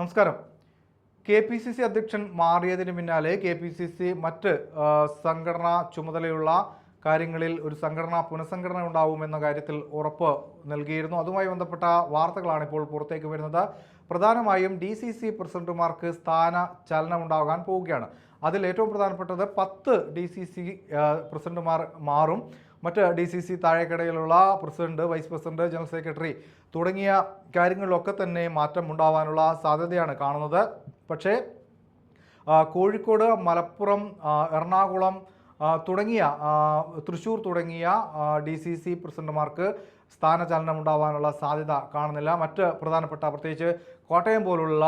നമസ്കാരം. K P C C അധ്യക്ഷൻ മാറിയതിന് പിന്നാലെ കെ പി സി സി മറ്റ് സംഘടനാ ചുമതലയുള്ള കാര്യങ്ങളിൽ ഒരു സംഘടനാ പുനഃസംഘടന ഉണ്ടാവുമെന്ന കാര്യത്തിൽ ഉറപ്പ് നൽകിയിരുന്നു. അതുമായി ബന്ധപ്പെട്ട വാർത്തകളാണ് ഇപ്പോൾ പുറത്തേക്ക് വരുന്നത്. പ്രധാനമായും ഡി സി സി പ്രസിഡന്റുമാർക്ക് സ്ഥാന ചലനമുണ്ടാകാൻ പോവുകയാണ്. അതിൽ ഏറ്റവും പ്രധാനപ്പെട്ടത് പത്ത് ഡി സി സി പ്രസിഡന്റുമാർ മാറും. മറ്റ് D C C താഴെക്കിടയിലുള്ള president vice president general secretary തുടങ്ങിയ കാര്യങ്ങളിലൊക്കെ തന്നെ മാറ്റം ഉണ്ടാവാനുള്ള സാധ്യതയാണ് കാണുന്നത്. പക്ഷേ കോഴിക്കോട് മലപ്പുറം എറണാകുളം തുടങ്ങിയ തൃശ്ശൂർ തുടങ്ങിയ ഡി സി സി പ്രസിഡന്റുമാർക്ക് സ്ഥാനചലനം ഉണ്ടാവാനുള്ള സാധ്യത കാണുന്നില്ല. മറ്റ് പ്രധാനപ്പെട്ട പ്രത്യേകിച്ച് കോട്ടയം പോലുള്ള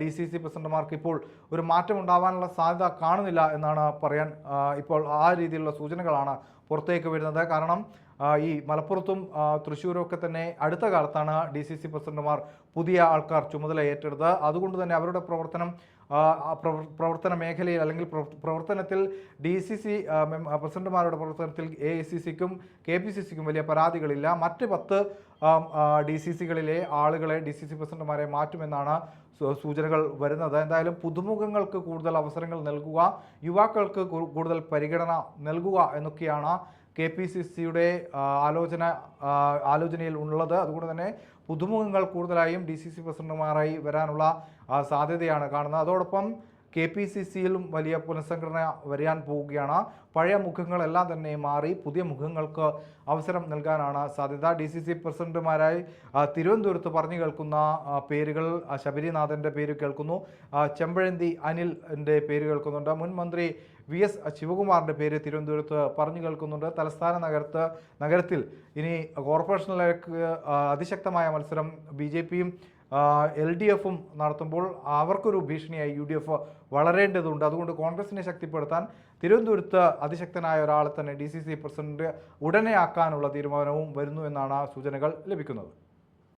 ഡി സി സി പ്രസിഡന്റുമാർക്ക് ഇപ്പോൾ ഒരു മാറ്റം ഉണ്ടാവാനുള്ള സാധ്യത കാണുന്നില്ല എന്നാണ് പറയാൻ ഇപ്പോൾ ആ രീതിയിലുള്ള സൂചനകളാണ് പുറത്തേക്ക് വരുന്നത്. കാരണം ഈ മലപ്പുറത്തും തൃശ്ശൂരും ഒക്കെ തന്നെ അടുത്ത കാലത്താണ് ഡി സി സി പ്രസിഡന്റുമാർ പുതിയ ആൾക്കാർ ചുമതല ഏറ്റെടുത്തത്. അതുകൊണ്ട് തന്നെ അവരുടെ പ്രവർത്തനം പ്രവർത്തന മേഖലയിൽ അല്ലെങ്കിൽ പ്രവർത്തനത്തിൽ ഡി സി സി പ്രസിഡന്റുമാരുടെ പ്രവർത്തനത്തിൽ എ ഐ സി സിക്കും കെ പി സി സിക്കും വലിയ പരാതികളില്ല. മറ്റ് പത്ത് ഡി സി സികളിലെ ആളുകളെ ഡി സി സി പ്രസിഡന്റുമാരെ മാറ്റുമെന്നാണ് സൂചനകൾ വരുന്നത്. എന്തായാലും പുതുമുഖങ്ങൾക്ക് കൂടുതൽ അവസരങ്ങൾ നൽകുക യുവാക്കൾക്ക് കൂടുതൽ പരിഗണന നൽകുക എന്നൊക്കെയാണ് കെ പി സി സിയുടെ ആലോചന ആലോചനയിൽ ഉള്ളത്. അതുകൊണ്ട് തന്നെ പുതുമുഖങ്ങൾ കൂടുതലായും ഡി സി സി പ്രസിഡന്റുമാരായി വരാനുള്ള സാധ്യതയാണ് കാണുന്നത്. അതോടൊപ്പം കെ പി സി സിയിലും വലിയ പുനഃസംഘടന വരാൻ പോവുകയാണ്. പഴയ മുഖങ്ങളെല്ലാം തന്നെ മാറി പുതിയ മുഖങ്ങൾക്ക് അവസരം നൽകാനാണ് സാധ്യത. ഡി സി സി പ്രസിഡന്റുമാരായി തിരുവനന്തപുരത്ത് പറഞ്ഞു കേൾക്കുന്ന പേരുകൾ ശബരിനാഥന്റെ പേര് കേൾക്കുന്നു. ചെമ്പഴന്തി അനിലിന്റെ പേര് കേൾക്കുന്നുണ്ട്. മുൻ മന്ത്രി വി എസ് ശിവകുമാറിന്റെ പേര് തിരുവനന്തപുരത്ത് പറഞ്ഞു കേൾക്കുന്നുണ്ട്. തലസ്ഥാന നഗരത്ത് നഗരത്തിൽ ഇനി കോർപ്പറേഷനിലേക്ക് അതിശക്തമായ മത്സരം ബി ജെ പിയും എൽ ഡി എഫും നടത്തുമ്പോൾ അവർക്കൊരു ഭീഷണിയായി യു ഡി എഫ് വളരേണ്ടതുണ്ട്. അതുകൊണ്ട് കോൺഗ്രസിനെ ശക്തിപ്പെടുത്താൻ തിരുവനന്തപുരത്ത് അതിശക്തനായ ഒരാളെ തന്നെ ഡി സി സി പ്രസിഡന്റ് ഉടനെ ആക്കാനുള്ള തീരുമാനവും വരുന്നു എന്നാണ് സൂചനകൾ ലഭിക്കുന്നത്.